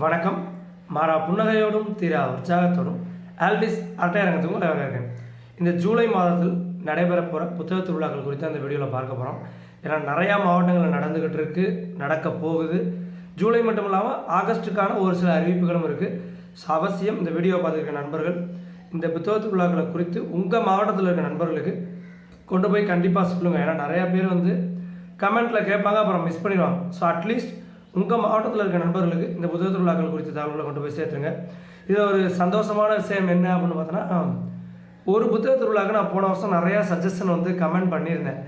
வணக்கம். மாறா புன்னகையோடும் தீரா உற்சாகத்தோடும் ஆல்பிஸ் அரட்டையரங்கத்துக்கும் வரவேற்கிறேன் இந்த ஜூலை மாதத்தில் நடைபெற போகிற புத்தக திருவிழாக்கள் குறித்து அந்த வீடியோவில் பார்க்க போகிறோம் ஏன்னா நிறையா மாவட்டங்களில் நடந்துக்கிட்டு இருக்குது நடக்க போகுது. ஜூலை மட்டும் இல்லாமல் ஆகஸ்ட்டுக்கான ஒரு சில அறிவிப்புகளும் இருக்குது ஸோ அவசியம் இந்த வீடியோ பார்த்துருக்க நண்பர்கள் இந்த புத்தக திருவிழாக்களை குறித்து உங்கள் மாவட்டத்தில் இருக்க நண்பர்களுக்கு கொண்டு போய் கண்டிப்பாக சொல்லுங்கள் ஏன்னா நிறையா பேர் வந்து கமெண்ட்டில் கேட்பாங்க அப்புறம் மிஸ் பண்ணிடுவாங்க. ஸோ அட்லீஸ்ட் உங்கள் மாவட்டத்தில் இருக்க நண்பர்களுக்கு இந்த புத்தக திருவிழாக்கள் குறித்த தகவல்களை கொண்டு போய் சேர்த்துருங்க. இது ஒரு சந்தோஷமான விஷயம் என்ன அப்படின்னு பார்த்தோன்னா ஒரு புத்தக திருவிழாக்கு நான் போன வருஷம் நிறையா சஜஷன் வந்து கமெண்ட் பண்ணியிருந்தேன்.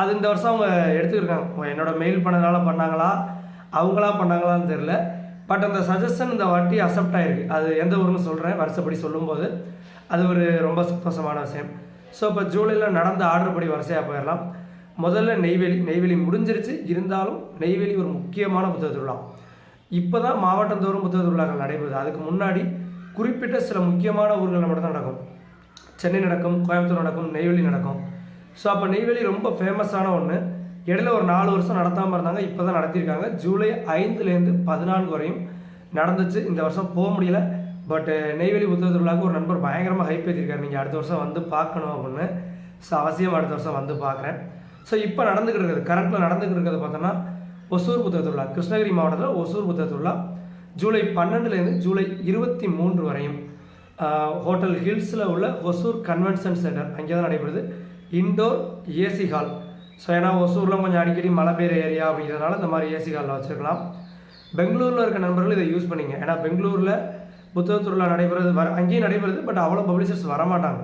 அது இந்த வருஷம் அவங்க எடுத்துக்கிருக்காங்க. என்னோட மெயில் பண்ணதுனால பண்ணாங்களா? அவங்களா பண்ணாங்களான்னு தெரில பட் அந்த சஜஷன் இந்த வாட்டி அக்செப்ட் ஆகிருக்கு அது எந்த ஊருன்னு சொல்கிறேன் வருஷப்படி சொல்லும்போது அது ஒரு ரொம்ப சந்தோஷமான விஷயம். ஸோ இப்போ ஜூலையில் நடந்த ஆர்டர் படி வரிசையாக போயிடலாம். முதல்ல நெய்வேலி நெய்வேலி முடிஞ்சிருச்சு. இருந்தாலும் நெய்வேலி ஒரு முக்கியமான புத்தக திருவிழா. இப்போ தான் மாவட்டந்தோறும் புத்தக திருவிழாக்கள் நடைபெறுது. அதுக்கு முன்னாடி குறிப்பிட்ட சில முக்கியமான ஊர்களில் மட்டும்தான் நடக்கும். சென்னை நடக்கும் கோயம்புத்தூர் நடக்கும் நெய்வேலி நடக்கும். ஸோ அப்போ நெய்வேலி ரொம்ப ஃபேமஸான ஒன்று இடையில ஒரு நாலு வருஷம் நடத்தாமல் இருந்தாங்க இப்போ தான் நடத்தியிருக்காங்க. ஜூலை ஐந்துலேருந்து பதினான்கு வரையும் நடந்துச்சு. இந்த வருஷம் போக முடியல. பட் நெய்வேலி புத்தக திருவிழாவுக்கு ஒரு நண்பர் பயங்கரமாக ஹைப் ஏற்றிருக்காரு நீங்கள் அடுத்த வருஷம் வந்து பார்க்கணும் அப்படின்னு. ஸோ அவசியம் அடுத்த வருஷம் வந்து பார்க்குறேன். ஸோ இப்போ நடந்துக்கிட்டு இருக்குது கரண்ட்டில் நடந்துக்கிட்டு இருக்கிறது பார்த்தோன்னா ஒசூர் புத்தக திருவிழா. கிருஷ்ணகிரி மாவட்டத்தில் ஒசூர் புத்தக திருவிழா. ஜூலை பன்னெண்டுலேருந்து ஜூலை இருபத்தி மூன்று வரையும் ஹோட்டல் ஹில்ஸில் உள்ள ஒசூர் கன்வென்ஷன் சென்டர். அங்கே தான் நடைபெறுது இண்டோர் ஏசி ஹால் ஸோ ஏன்னா ஒசூரில் கொஞ்சம் அடிக்கடி மழை பெய்கிற ஏரியா அப்படிங்கிறதுனால இந்த மாதிரி ஏசி ஹாலில் வச்சுருக்கலாம். பெங்களூரில் இருக்க நண்பர்கள் இதை யூஸ் பண்ணிங்க. ஏன்னா பெங்களூரில் புத்தக திருவிழா நடைபெறுது வர அங்கேயும் நடைபெறுது பட் அவ்வளோ பப்ளிஷர்ஸ் வரமாட்டாங்க.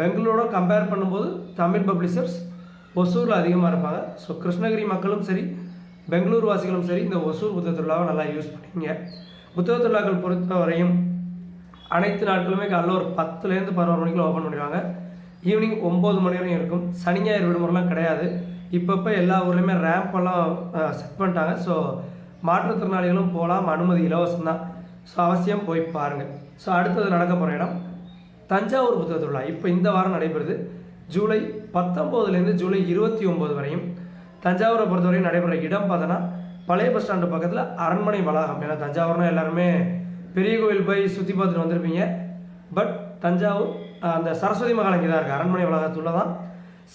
பெங்களூரோட கம்பேர் பண்ணும்போது தமிழ் பப்ளிஷர்ஸ் ஒசூரில் அதிகமாக இருப்பாங்க. ஸோ கிருஷ்ணகிரி மக்களும் சரி பெங்களூர் வாசிகளும் சரி இந்த ஒசூர் புத்தக திருவிழாவை நல்லா யூஸ் பண்ணிங்க. புத்தக திருவிழாக்கள் பொறுத்த வரையும் அனைத்து நாட்களுமே காலைல ஒரு பத்துலேருந்து பதினோரு மணிக்குள்ள ஓப்பன் பண்ணிடுவாங்க. ஈவினிங் ஒம்பது மணி வரையும் இருக்கும். சனி ஞாயிறு விடுமுறைலாம் கிடையாது. இப்பப்போ எல்லா ஊர்லேயுமே ரேம்ப் எல்லாம் செட் பண்ணிட்டாங்க. ஸோ மாற்றுத்திறனாளிகளும் போகலாம். அனுமதி இலவசம் தான். ஸோ அவசியம் போய் பாருங்கள் ஸோ அடுத்தது நடக்க போகிற இடம் தஞ்சாவூர் புத்தக திருவிழா. இப்போ இந்த வாரம் நடைபெறுது. ஜூலை பத்தொம்போதுலேருந்து ஜூலை இருபத்தி ஒம்பது வரையும் தஞ்சாவூரை பொறுத்தவரையும் நடைபெற இடம் பார்த்தோன்னா பழைய பஸ் ஸ்டாண்டு பக்கத்தில் அரண்மனை வளாகம். ஏன்னா தஞ்சாவூர்னா எல்லாருமே பெரிய கோவில் போய் சுற்றி பார்த்துட்டு வந்திருப்பீங்க. பட் தஞ்சாவூர் அந்த சரஸ்வதி மகால் அங்கே தான் இருக்குது அரண்மனை வளாகத்துள்ள தான்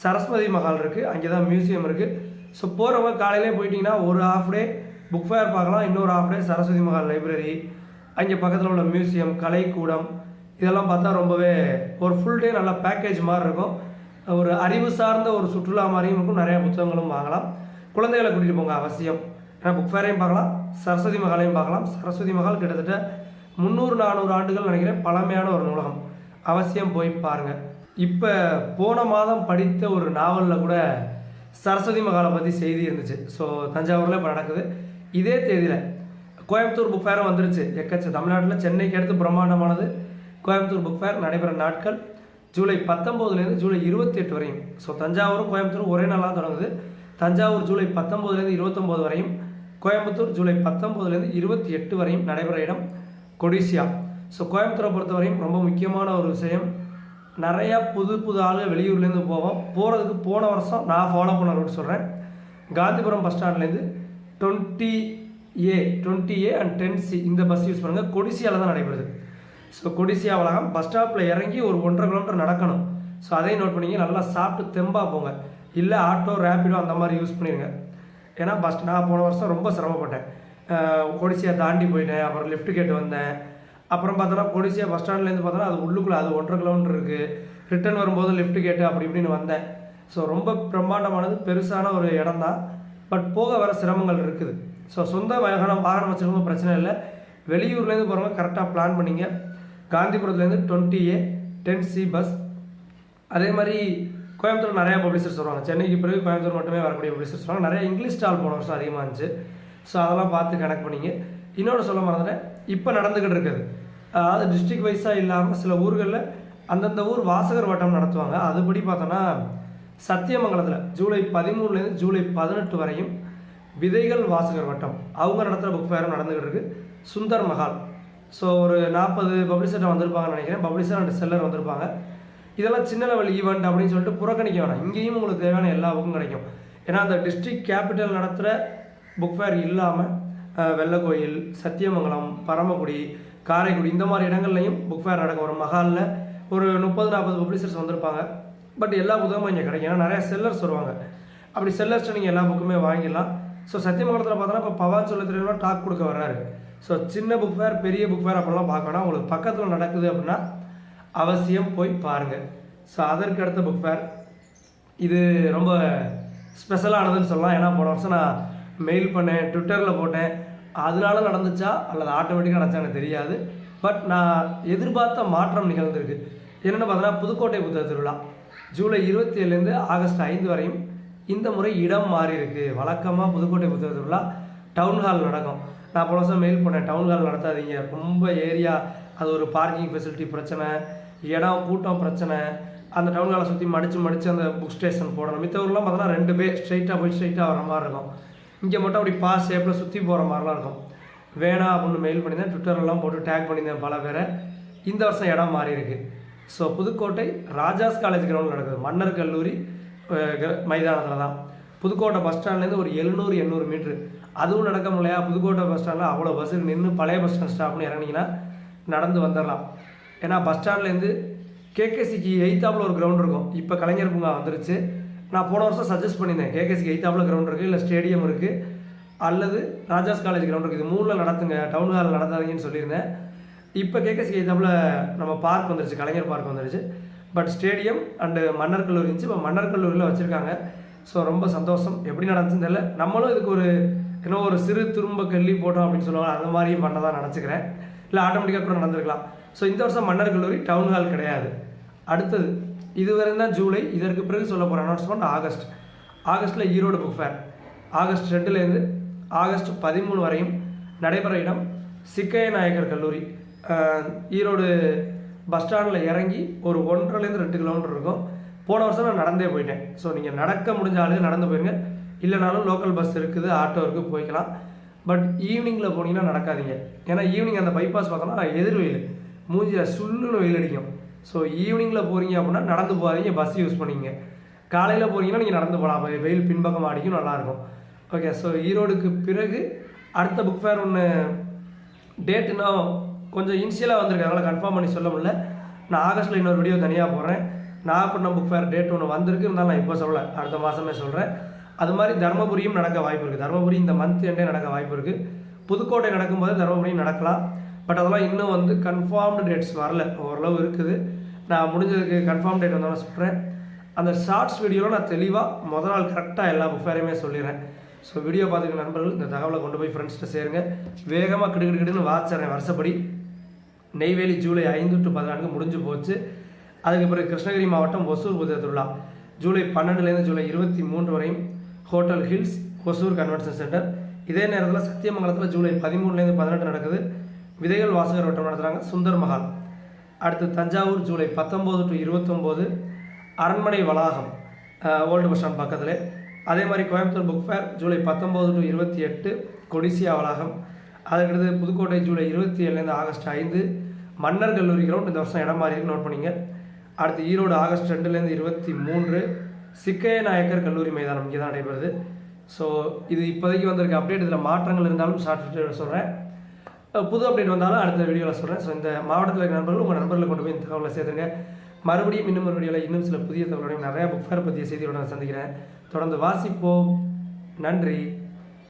சரஸ்வதி மகால் இருக்குது அங்கே தான் மியூசியம் இருக்குது ஸோ போகிறவங்க காலையிலே போயிட்டிங்கன்னா ஒரு ஹாஃப் டே புக் ஃபேர் பார்க்கலாம். இன்னொரு half day Saraswathi Mahal library அங்கே பக்கத்தில் உள்ள மியூசியம் கலைக்கூடம் இதெல்லாம் பார்த்தா ரொம்பவே ஒரு ஃபுல் டே நல்ல பேக்கேஜ் மாதிரி இருக்கும். ஒரு அறிவு சார்ந்த ஒரு சுற்றுலா மாதிரியும் இருக்கும். நிறையா புத்தகங்களும் வாங்கலாம். குழந்தைகளை கூட்டிகிட்டு போங்க அவசியம். ஏன்னா புக் ஃபேரையும் பார்க்கலாம். சரஸ்வதி மகாலையும் பார்க்கலாம். சரஸ்வதி மகால் கிட்டத்தட்ட முந்நூறு நானூறு ஆண்டுகள் நினைக்கிறேன் பழமையான ஒரு நூலகம். அவசியம் போய் பாருங்கள் இப்போ போன மாதம் படித்த ஒரு நாவலில் கூட சரஸ்வதி மகாலை பற்றி செய்தி இருந்துச்சு. ஸோ தஞ்சாவூரில் இப்போ நடக்குது. இதே தேதியில் கோயம்புத்தூர் புக் ஃபேரும் வந்துருச்சு. எக்கச்ச தமிழ்நாட்டில். சென்னைக்கு அடுத்து பிரம்மாண்டமானது. கோயம்புத்தூர் புக் ஃபேர் நடைபெற நாட்கள். ஜூலை பத்தொம்போதுலேருந்து ஜூலை இருபத்தி எட்டு வரையும். ஸோ தஞ்சாவூரும் கோயம்புத்தூரும் ஒரே நாளாக தொடங்குது. தஞ்சாவூர் ஜூலை பத்தொம்போதுலேருந்து இருபத்தொம்போது வரையும். கோயம்புத்தூர் ஜூலை பத்தொம்போதுலேருந்து இருபத்தி எட்டு வரையும் நடைபெற இடம் கொடிசியா. ஸோ கோயம்புத்தூரை பொறுத்தவரையும் ரொம்ப முக்கியமான ஒரு விஷயம். நிறையா புது புது ஆளுங்க வெளியூர்லேருந்து போவோம். போகிறதுக்கு போன வருஷம் நான் ஃபாலோ பண்ண ரூட் சொல்கிறேன் காந்திபுரம் பஸ் ஸ்டாண்ட்லேருந்து twenty A twenty A and ten C இந்த பஸ் யூஸ் பண்ணுங்கள் கொடிசியாவில் தான் நடைபெறுது. ஸோ கொடிசியா வளாகம் பஸ் ஸ்டாப்பில் இறங்கி ஒரு ஒன்றரை கிலோமீட்டர் நடக்கணும். ஸோ அதையும் நோட் பண்ணிங்க நல்லா சாப்பிட்டு தெம்பாக போங்க. இல்லை ஆட்டோ ரேப்பிடோ அந்த மாதிரி யூஸ் பண்ணிடுங்க. ஏன்னா பஸ் நான் போன வருஷம் ரொம்ப சிரமப்பட்டேன். அஹ் கொடிசியா தாண்டி போயிட்டேன். அப்புறம் லிஃப்ட் கேட்டு வந்தேன். அப்புறம் பார்த்தோன்னா கொடிசியா பஸ் ஸ்டாண்ட்லேருந்து பார்த்தோன்னா அது உள்ளுக்குள்ளே அது ஒன்றரை கிலோமீட்டர் இருக்குது ரிட்டர்ன் வரும்போது லிஃப்ட் கேட்டு அப்படி இப்படின்னு வந்தேன். ஸோ ரொம்ப பிரம்மாண்டமானது. பெருசான ஒரு இடம் தான் பட் போக வர சிரமங்கள் இருக்குது. ஸோ சொந்த வாகனம் வாகனம் வச்சுருக்கவங்க பிரச்சனை இல்லை. வெளியூர்லேருந்து போகிறவங்க கரெக்டாக பிளான் பண்ணிங்க. காந்திபுரத்துலேருந்து twenty A ten C bus. அதே மாதிரி கோயம்புத்தூர் நிறையா பப்ளிஷர்ஸ் வருவாங்க. சென்னைக்கு பிறகு கோயம்புத்தூர் மட்டுமே வரக்கூடிய பப்ளிஷர்ஸ் வருவாங்க. நிறைய இங்கிலீஷ் ஸ்டால் போன வருஷம் அதிகமாக இருந்துச்சு. ஸோ அதெல்லாம் பார்த்து கனெக்ட் பண்ணிங்க. இன்னொன்று சொல்ல மறந்துட்டேன். இப்போ நடந்துக்கிட்டு இருக்குது. அதாவது டிஸ்ட்ரிக்ட் வைஸாக இல்லாமல் சில ஊர்களில் அந்தந்த ஊர் வாசகர் வட்டம் நடத்துவாங்க. அதுபடி பார்த்தோன்னா சத்தியமங்கலத்தில் ஜூலை பதிமூணுலேருந்து ஜூலை பதினெட்டு வரையும் விதைகள் வாசகர் வட்டம். அவங்க நடத்துகிற புக் ஃபேரும் நடந்துகிட்டு இருக்குது சுந்தர் மஹால். ஸோ ஒரு நாற்பது பப்ளிசர்ட்டை வந்திருப்பாங்கன்னு நினைக்கிறேன். பப்ளிஷர் அண்ட் செல்லர் வந்திருப்பாங்க. இதெல்லாம் சின்ன லெவல் ஈவெண்ட் அப்படின்னு சொல்லிட்டு புறக்கணிக்க வேணாம். இங்கேயும் உங்களுக்கு தேவையான எல்லா புக்கும் கிடைக்கும். ஏன்னா அந்த டிஸ்ட்ரிக்ட் கேபிட்டல் நடத்துகிற புக் ஃபேர் இல்லாமல் வெள்ளக்கோயில் சத்தியமங்கலம் பரமக்குடி காரைக்குடி இந்த மாதிரி இடங்கள்லையும் புக் ஃபேர் நடக்கும். ஒரு மஹாலில் ஒரு முப்பது நாற்பது பப்ளிஷர்ஸ் வந்திருப்பாங்க. பட் எல்லா புத்தகமும் இங்கே கிடைக்கும். ஏன்னா நிறையா செல்லர்ஸ் வருவாங்க. அப்படி செல்லர்ஸ்ட்டு நீங்கள் எல்லா புக்குமே வாங்கிடலாம். ஸோ சத்தியமங்கலத்தில் பார்த்தோன்னா இப்போ பவா சொல்ல டாக் கொடுக்க வர்றாரு. ஸோ சின்ன புக் ஃபேர் பெரிய புக் ஃபேர் அப்படிலாம் பார்க்க உங்களுக்கு பக்கத்தில் நடக்குது அப்படின்னா அவசியம் போய் பாருங்கள் ஸோ அதற்கு அடுத்த புக் ஃபேர் இது ரொம்ப ஸ்பெஷலானதுன்னு சொல்லலாம். ஏன்னா போன வருஷம் நான் மெயில் பண்ணேன் ட்விட்டரில் போட்டேன். அதனால நடந்துச்சா அல்லது ஆட்டோமேட்டிக்காக நடந்துச்சா எனக்கு தெரியாது. பட் நான் எதிர்பார்த்த மாற்றம் நிகழ்ந்திருக்கு. என்னென்னு பார்த்தோன்னா புதுக்கோட்டை புத்தக திருவிழா. ஜூலை இருபத்தி ஏழுலேருந்து ஆகஸ்ட் ஐந்து வரையும் இந்த முறை இடம் மாறி இருக்குது வழக்கமாக புதுக்கோட்டை புத்தக திருவிழா டவுன் ஹால் நடக்கும். நான் போன வருஷம் மெயில் பண்ணேன் டவுன் ஹால் நடத்தாதீங்க. ரொம்ப ஏரியா அது ஒரு பார்க்கிங் ஃபெசிலிட்டி பிரச்சனை. இடம் கூட்டம் பிரச்சனை. அந்த டவுன் ஹாலை சுற்றி மடித்து மடித்து அந்த புக் ஸ்டேஷன் போடணும். மித்த ஊர்லாம் பார்த்தோன்னா ரெண்டு பேர் ஸ்ட்ரைட்டாக போய் ஸ்ட்ரைட்டாக வர மாதிரி இருக்கும். இங்கே மட்டும் அப்படி பாஸ் ஷேப்பில் சுற்றி போகிற மாதிரிலாம் இருக்கும். வேணாம் அப்படின்னு மெயில் பண்ணியிருந்தேன். ட்விட்டர்லாம் போட்டு டேக் பண்ணியிருந்தேன் பல பேரை. இந்த வருஷம் இடம் மாறி இருக்கு. ஸோ புதுக்கோட்டை ராஜாஸ் காலேஜ் கிரவுண்டில் நடக்குது. மன்னர் கல்லூரி மைதானத்தில் தான். புதுக்கோட்டை பஸ் ஸ்டாண்ட்லேருந்து ஒரு எழுநூறு எண்ணூறு மீட்ரு அதுவும் நடக்க முடியலையா? புதுக்கோட்டை பஸ் ஸ்டாண்டில் அவ்வளோ பஸ்ஸு நின்று பழைய பஸ் ஸ்டாண்ட் ஸ்டாப்னு இறங்கினீங்கன்னா நடந்து வந்துடலாம் ஏன்னா பஸ் ஸ்டாண்ட்லேருந்து கேகேசிக்கு எயித்தாப்பில் ஒரு கிரவுண்ட் இருக்கும். இப்போ கலைஞர் பூங்கா வந்துருச்சு. நான் போன வருஷம் சஜஸ்ட் பண்ணியிருந்தேன். கேகேசிக்கு எயித்தாப்பில் கிரவுண்ட் இருக்குது இல்லை ஸ்டேடியம் இருக்குது அல்லது ராஜாஸ் காலேஜ் கிரவுண்ட் இருக்குது இது மூணில் நடத்துங்க டவுன் ஹாலில் நடத்தாதீங்கன்னு சொல்லியிருந்தேன். இப்போ கேகேசிக்கு எயித்தாப்பில் நம்ம பார்க் வந்துருச்சு கலைஞர் பார்க் வந்துருச்சு. பட் ஸ்டேடியம் அண்டு மன்னர் கல்லூரி இருந்துச்சு. இப்போ மன்னர் கல்லூரியில் வச்சுருக்காங்க. ஸோ ரொம்ப சந்தோஷம். எப்படி நடந்துச்சுன்னு தெரியல. நம்மளும் இதுக்கு ஒரு இன்னும் ஒரு சிறு துரும்ப கல்வி போட்டோம் அப்படின்னு சொல்லுவாங்க. அந்த மாதிரியும் பண்ண நினச்சிக்கிறேன். இல்லை ஆட்டோமேட்டிக்காக கூட நடந்திருக்கலாம். ஸோ இந்த வருஷம் மன்னர் கல்லூரி டவுன் ஹால் கிடையாது. அடுத்தது இதுவரை தான் ஜூலை இதற்கு பிறகு சொல்ல போகிற அனௌன்ஸ்மெண்ட் ஆகஸ்ட். ஆகஸ்ட்டில் ஈரோடு புக் ஃபேர் ஆகஸ்ட் ரெண்டுலேருந்து ஆகஸ்ட் பதிமூணு வரையும் நடைபெற இடம் சிக்கைய நாயக்கர் கல்லூரி. ஈரோடு பஸ் ஸ்டாண்டில் இறங்கி ஒரு ஒன்றரைலேருந்து ரெண்டு கிலோமீட்டர் இருக்கும். போன வருஷம் நான் நடந்தே போயிட்டேன். ஸோ நீங்கள் நடக்க முடிஞ்ச ஆளுங்க நடந்து போயிருங்க. இல்லைனாலும் லோக்கல் பஸ் இருக்குது ஆட்டோ இருக்குது போய்க்கலாம். பட் ஈவினிங்கில் போனீங்கன்னா நடக்காதீங்க. ஏன்னா ஈவினிங் அந்த பைபாஸ் பார்த்தோம்னா எதிர் வெயில். மூஞ்சியில் சுல்லுன்னு வெயில் அடிக்கும். ஸோ ஈவினிங்கில் போகிறீங்க அப்படின்னா நடந்து போகாதீங்க பஸ் யூஸ் பண்ணிங்க காலையில் போகிறீங்கன்னா நீங்கள் நடந்து போகலாம். வெயில் பின்பக்கம் அடிக்கும் நல்லாயிருக்கும் ஓகே ஸோ ஈரோடுக்கு பிறகு அடுத்த புக் ஃபேர் ஒன்று டேட் இன்னும் கொஞ்சம் இன்ஷியலாக வந்திருக்கு. அதனால் கன்ஃபார்ம் பண்ணி சொல்ல முடியல. நான் ஆகஸ்ட்டில் இன்னொரு வீடியோ தனியாக போடுறேன். நாகப்பட்டினம் புக் ஃபேர் டேட் ஒன்று வந்திருக்கு இருந்தாலும் நான் இப்போ சொல்லலை. அடுத்த மாதமே சொல்கிறேன் அது மாதிரி தருமபுரியும் நடக்க வாய்ப்பு இருக்குது தருமபுரி இந்த மந்த் எண்டே நடக்க வாய்ப்பு இருக்குது புதுக்கோட்டை நடக்கும்போது தருமபுரியும் நடக்கலாம். பட் அதெல்லாம் இன்னும் வந்து கன்ஃபார்ம்டு டேட்ஸ் வரல. ஓரளவு இருக்குது. நான் முடிஞ்சதுக்கு கன்ஃபார்ம் டேட் வந்தாலும் சொல்கிறேன் அந்த ஷார்ட்ஸ் வீடியோவில் நான் தெளிவாக முதல் நாள் கரெக்டாக எல்லா புக் ஃபேரையுமே சொல்லிடுறேன். ஸோ வீடியோ பார்த்துக்க நண்பர்கள் இந்த தகவலை கொண்டு போய் ஃப்ரெண்ட்ஸ்கிட்ட சேருங்க. வேகமாக கிடு கிடுன்னு வருஷப்படி நெய்வேலி ஜூலை ஐந்து டு பதினான்கு முடிஞ்சு போச்சு. அதுக்கு பிறகு கிருஷ்ணகிரி மாவட்டம் ஒசூர் புதிய திருவிழா. ஜூலை பன்னெண்டுலேருந்து ஜூலை இருபத்தி மூன்று வரையும் hotel hills Hosur convention centre. இதே நேரத்தில் சத்தியமங்கலத்தில் ஜூலை பதிமூணுலேருந்து பதினெட்டு நடக்குது. விதைகள் வாசகர் வட்டம் நடத்துகிறாங்க சுந்தர் மஹால் அடுத்து தஞ்சாவூர் ஜூலை பத்தொம்போது டு இருபத்தொம்போது அரண்மனை வளாகம் ஓல்டு பஸ் ஸ்டாண்ட் பக்கத்தில். அதே மாதிரி கோயம்புத்தூர் புக் ஃபேர் ஜூலை பத்தொம்போது டு இருபத்தி எட்டு கொடிசியா வளாகம். அதுக்கடுத்து புதுக்கோட்டை ஜூலை இருபத்தி ஏழுலேருந்து ஆகஸ்ட் ஐந்து. மன்னர் கல்லூரி கிரவுண்ட் இந்த வருஷம் இடம் மாறி நோட் பண்ணிங்க. அடுத்து ஈரோடு ஆகஸ்ட் ரெண்டுலேருந்து இருபத்தி மூன்று சிக்கைய நாயக்கர் கல்லூரி மைதானம் இங்கே தான் நடைபெறுது. ஸோ இது இப்போதைக்கு வந்திருக்க அப்டேட் இதில் மாற்றங்கள் இருந்தாலும் ஷார்ட் வீடியோவில் சொல்கிறேன் புது அப்டேட் வந்தாலும் அடுத்த வீடியோவில் சொல்கிறேன் ஸோ இந்த மாவட்டத்தில் இருக்க நண்பர்கள் உங்கள் நண்பர்களை கொண்டு போய் இந்த தகவலை சேர்த்துருங்க. மறுபடியும் இன்னும் ஒரு வீடியோவில் இன்னும் சில புதிய தகவலோடையும் நிறையா புக் ஃபேர் பற்றிய செய்தியோட நான் சந்திக்கிறேன். தொடர்ந்து வாசிப்போம். நன்றி.